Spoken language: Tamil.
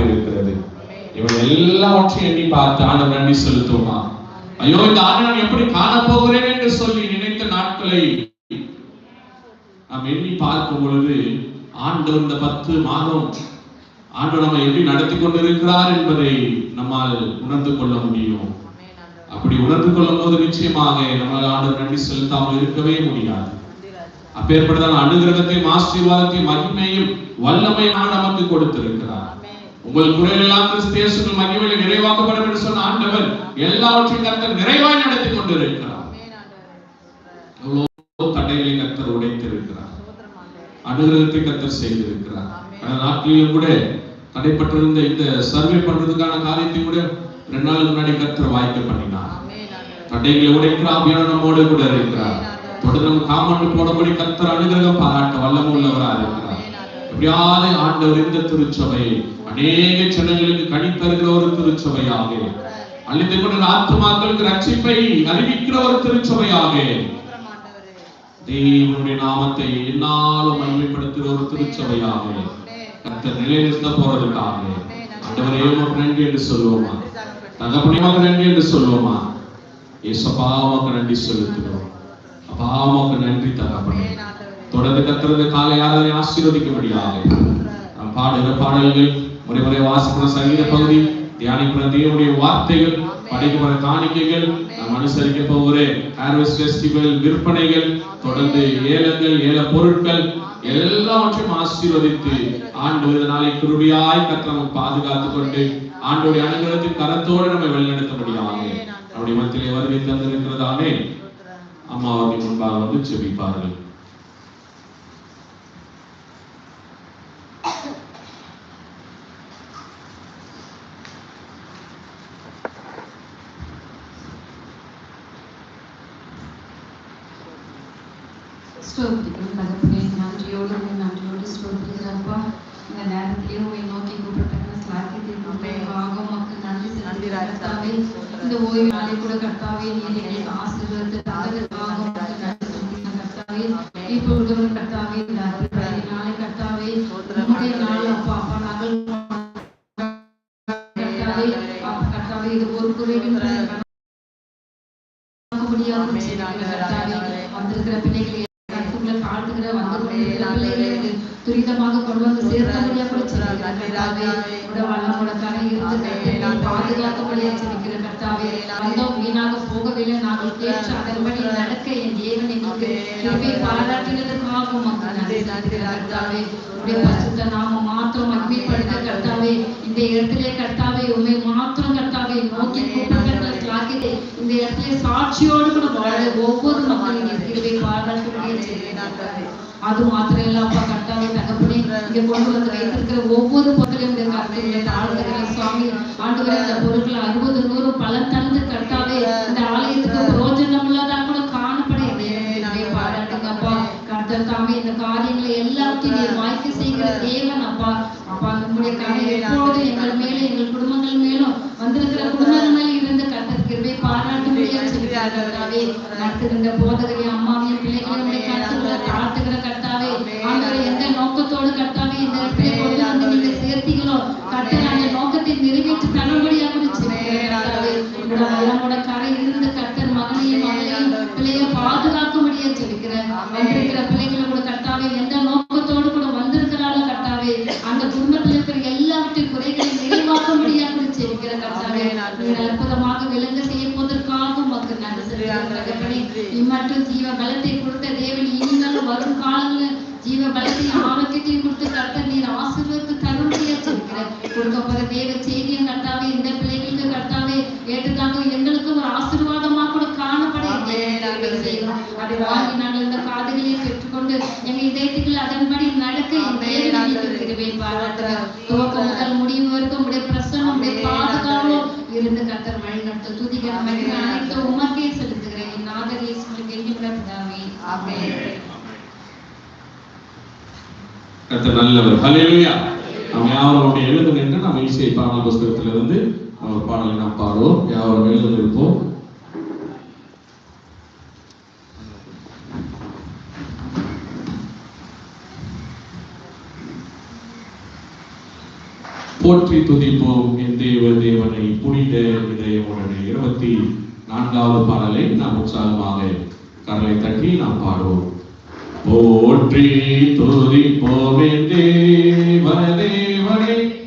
இருக்கிறது இவன் எல்லாவற்றையும் எண்ணி பார்த்து ஆண்டவர் நன்றி செலுத்துவோமா? ஐயோ இந்த ஆண்டு நான் எப்படி காணப்போகிறேன் என்று சொல்லி நினைத்த நாட்களை நாம் எண்ணி பார்க்கும் பொழுது ஆண்டவர் இந்த பத்து மாதம் ஆண்டவர் நம்ம எப்படி நடத்தி கொண்டிருக்கிறார் என்பதை நம்மால் உணர்ந்து கொள்ள முடியும். அப்படி உணர்ந்து கொள்ளும் போது நிச்சயமாக நம்மால் ஆண்டவர் நன்றி செலுத்தாமல் இருக்கவே முடியாது. அப்பேற்பட்டதான அனுகிரகத்தையும் ஆசீர்வாதத்தையும் மகிமையும் வல்லமையாக நமக்கு கொடுத்திருக்கிறார். உங்கள் குரலெல்லாம் கிறிஸ்து இயேசுவின் மகிமையில் நிறைவாக்கப்படும் என்று சொன்ன ஆண்டவர் எல்லாவற்றையும் கர்த்தர் நிறைவாய் நடத்தி கொண்டிருக்கிறார். எவ்வளவோ தடைகளை கர்த்தர் உடைத்திருக்கிறார். அனுகிரகத்தை கர்த்தர் செய்திருக்கிறார். பல நாட்களிலும் கூட தடைப்பட்டிருந்த இந்த சர்வே பண்றதுக்கான காரியத்தை கூட ரெண்டு நாள் முன்னாடி கர்த்தர் வாய்க்க பண்ணினார். தடைகளை உடைக்கிற ஆவியான நம்மோடு கூட இருக்கிறார். தொடர்ந்து நம்ம காமண்டு போனபடி கர்த்தர் அனுகிரகம் பாராட்ட வல்லமுள்ளவராக இருக்கிறார். எப்படியாவது ஆண்டவர் இந்த திருச்சபை. அநேக ஜனங்களுக்கு கணித்தருகிற ஒரு திருச்சபையாக. அழிந்து கொண்ட ஆத்மாக்களுக்கு ரட்சிப்பை அறிவிக்கிற ஒரு திருச்சபையாக. தேவனுடைய நாமத்தை என்னாலும் மகிமைப்படுத்துகிற ஒரு திருச்சபையாக. கர்த்தர் நிலைநிறுத்த போறதுக்காக. ஆண்டவரே உமக்கு நன்றி என்று சொல்லுவோமா? தகப்பனே நன்றி என்று சொல்லுவோமா? ஏ உமக்கு நன்றி செலுத்துகிறோம். அப்பாவுக்கு நன்றி தகப்பனே. தொடர்ந்து கத்துறது காலை ஆராதனை ஆசீர்வதிக்கும்படியாக. நாம் பாடுகிற பாடல்கள் முறை முறை வாசிக்கிற சங்கீத பகுதி தியானிக்கிற தேவனுடைய வார்த்தைகள் படைக்கப்படுற காணிக்கைகள் நாம் அனுசரிக்க போகிற ஹார்வெஸ்ட் ஃபெஸ்டிவல் விற்பனைகள் தொடர்ந்து ஏலங்கள் ஏல பொருட்கள் எல்லாவற்றையும் ஆசீர்வதித்து ஆண்டு ஒரு நாளை குருவியாய் கத்த நமக்கு பாதுகாத்துக் கொண்டு ஆண்டோடைய அனுகிரகத்தின் கரத்தோடு நம்மை வழிநடத்தபடியாக நம்முடைய மத்தியிலே வருகை தந்திருக்கிறதானே அம்மாவுக்கு முன்பாக வந்து செபிப்பார்கள் ஸ்தோத்திரம் தகப்பனே நன்றியோடு உம்மை நன்றியோடு ஸ்தோத்திரிக்கிறப்பா இந்த நேரத்திலேயே உம்மை நோக்கி கூப்பிட்ட சாக்கியத்தை உமக்கு நன்றி நன்றி இந்த ஓய்வு நாளை கூட கர்த்தாவே நீர் எங்களுக்கு ஆசீர்வாதத்தை உமக்கு நன்றி கர்த்தாவே இப்பொழுது கர்த்தாவே இந்த அற்புத நாளை கர்த்தாவே உம்முடைய நாள் அப்பா அப்பா நாங்கள் கர்த்தாவே கர்த்தாவே இது ஒரு குறைவின் வந்திருக்கிற பிள்ளைகளை பிள்ளைகளுக்கு துரிதமாக கொண்டு வந்து சேர்த்தபடியா கூட செல்கிறார் கர்த்தாவே உட வல்லம் உடக்கான இருந்து கர்த்தரை பாதுகாத்தபடியா செல்கிற கர்த்தாவே. வந்தோம் வீணாக போகவில்லை. நாங்கள் கேட்டு அதன்படி நடக்க என் தேவன் எங்களுக்கு கிருபை பாராட்டினதற்காக உமக்கு நன்றி செலுத்துகிறேன் கர்த்தாவே. உடைய பரிசுத்த நாம மாத்திரம் மகிமைப்படுத்த கர்த்தாவே. இந்த இடத்திலே கர்த்தாவே உண்மை இந்த இடத்திலே சாட்சியோடு கூட வாழ ஒவ்வொரு மக்களும் நீர் கிருபை அது மாத்திரம் இல்ல அப்பா கர்த்தாவே தகப்பனே இங்க கொண்டு வந்து வைத்திருக்கிற ஒவ்வொரு பொருளையும் இந்த கருத்துக்களை தாழ்ந்துகிற சுவாமி ஆண்டுகிற இந்த பொருட்களை அறுபது நூறு பல தந்து கட்டாவே இந்த ஆலயத்துக்கு கர்த்தாவே நடத்துகின்ற போதகரை அம்மாவையும் பிள்ளைகளையும் உடைய கருத்துக்களை தாழ்த்துகிற கர்த்தாவே ஆண்டவரே எந்த நோக்கத்தோடு கர்த்தாவே இந்த இடத்துல கொண்டு வந்து நீங்க சேர்த்தீங்களோ கர்த்தர் அந்த நோக்கத்தை நிறைவேற்றி தரும்படியாக கர்த்தாவே உங்களோட வல்லமோட கரை இருந்து கர்த்தர் மகனையும் மகளையும் பிள்ளைய பாதுகாக்கும்படியா சொல்லிக்கிறேன் வந்திருக்கிற பிள்ளைகளை கூட கர்த்தாவே எந்த நோக்கத்தோடு கூட வந்திருக்கிறாரோ கர்த்தாவே அந்த குடும்பத்தில் இருக்கிற எல்லாவற்றையும் குறைகளை நிறைவாக்கும்படியாக சொல்லிக்கிற கர்த்தாவே அற்புதமாக விளங்க செய்ய போவதற்காக உமக்கு நன்றி செலுத்துகிறேன் தகப்பனே இம்மட்டும் ஜீவ பலத்தை கொடுத்த தேவன் இனிமேல் வரும் காலங்களில் ஜீவ பலத்தையும் ஆரோக்கியத்தையும் கொடுத்து கர்த்தர் நீர் சொல்லிக்கிறேன் கொடுக்க போற தேவ செய்தியும் கர்த்தாவே இந்த பிள்ளைகளுக்கு கர்த்தாவே ஏற்றுத்தாங்க எங்களுக்கும் ஒரு ஆசீர்வாதமா கூட காணப்பட அதை வாங்கி நாங்கள் இந்த காதுகளை பெற்றுக்கொண்டு எங்க இதயத்துக்குள் அதன்படி நடக்க என் தேவன் கிருபை பாராட்டுகிறோம் துவக்கம் முதல் முடிவு வரைக்கும் உடைய பிரசனம் உடைய பாதுகாவலும் இருந்து கர்த்தர் வழி நடத்த துதிக்கிற மகிமை அனைத்து உமக்கே செலுத்துகிறேன் என் நாதர் இயேசுவின் எண்ணிவிட பிதாவே ஆமென் நம்ம நல்லவர். ஹalleluya நாம் யாவரோட எழுந்து நாம் இசை பாடல் புஸ்தகத்திலிருந்து நம்ம ஒரு பாடலை நாம் பாடுவோம். யாவரும் எழுந்து இருப்போம் போற்றி துதிப்போம் என் தேவ தேவனை புனித இதயமுடனே. இருபத்தி நான்காவது பாடலை நாம் உற்சாகமாக கரலை தட்டி நாம் பாடுவோம். போற்றி துதிப்போம் என் தேவ தேவனை.